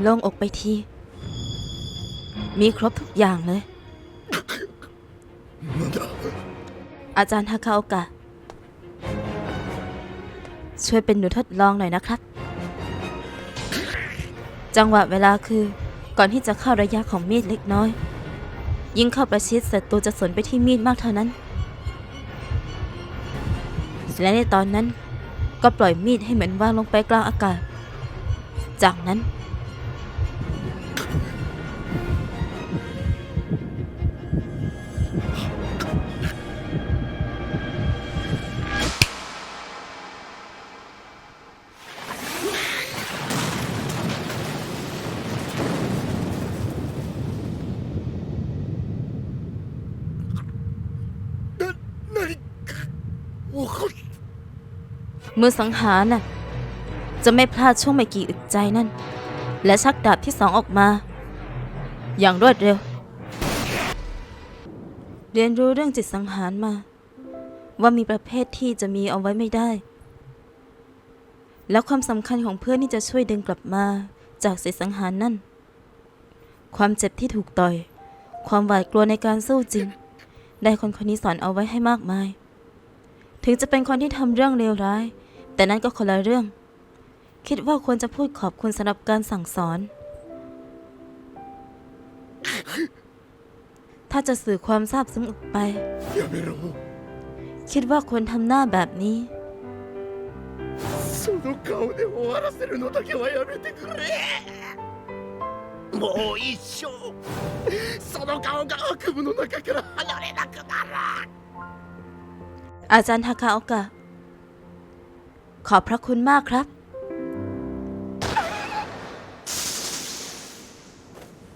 โล่งอกไปที มีครบทุกอย่างเลย อาจารย์ฮาคาโอกะ ช่วยเป็นหนูทดลองหน่อยนะครับ จังหวะเวลาคือก่อนที่จะเข้าระยะของมีดเล็กน้อย ยิ่งเข้าประชิดศัตรูจะสนไปที่มีดมากเท่านั้น และในตอนนั้นก็ปล่อยมีดให้เหมือนว่างลงไปกลางอากาศ จากนั้น มือสังหารน่ะ จะไม่พลาดช่วงไม่กี่อึดใจนั่น และชักดาบที่สองออกมา อย่างรวดเร็ว เรียนรู้เรื่องจิตสังหารมา ว่ามีประเภทที่จะมีเอาไว้ไม่ได้ แล้วความสำคัญของเพื่อนที่จะช่วยดึงกลับมาจากจิตสังหารนั่น ความเจ็บที่ถูกต่อย ความหวาดกลัวในการสู้จริง ได้คนคนนี้สอนเอาไว้ให้มากมาย ถึงจะเป็นคนที่ทำเรื่องเลวร้าย แต่นั่นก็คนละเรื่อง คิดว่าควรจะพูดขอบคุณสำหรับการสั่งสอน ถ้าจะสื่อความซาบซึ้งออกไป やめろ คิดว่าควรทำหน้าแบบนี้ その顔で終わらせるのだけはやめてくれもう一生その顔が悪夢の中から離れなくなる อาจารย์ทาคาโอกะ ขอบพระคุณมากครับ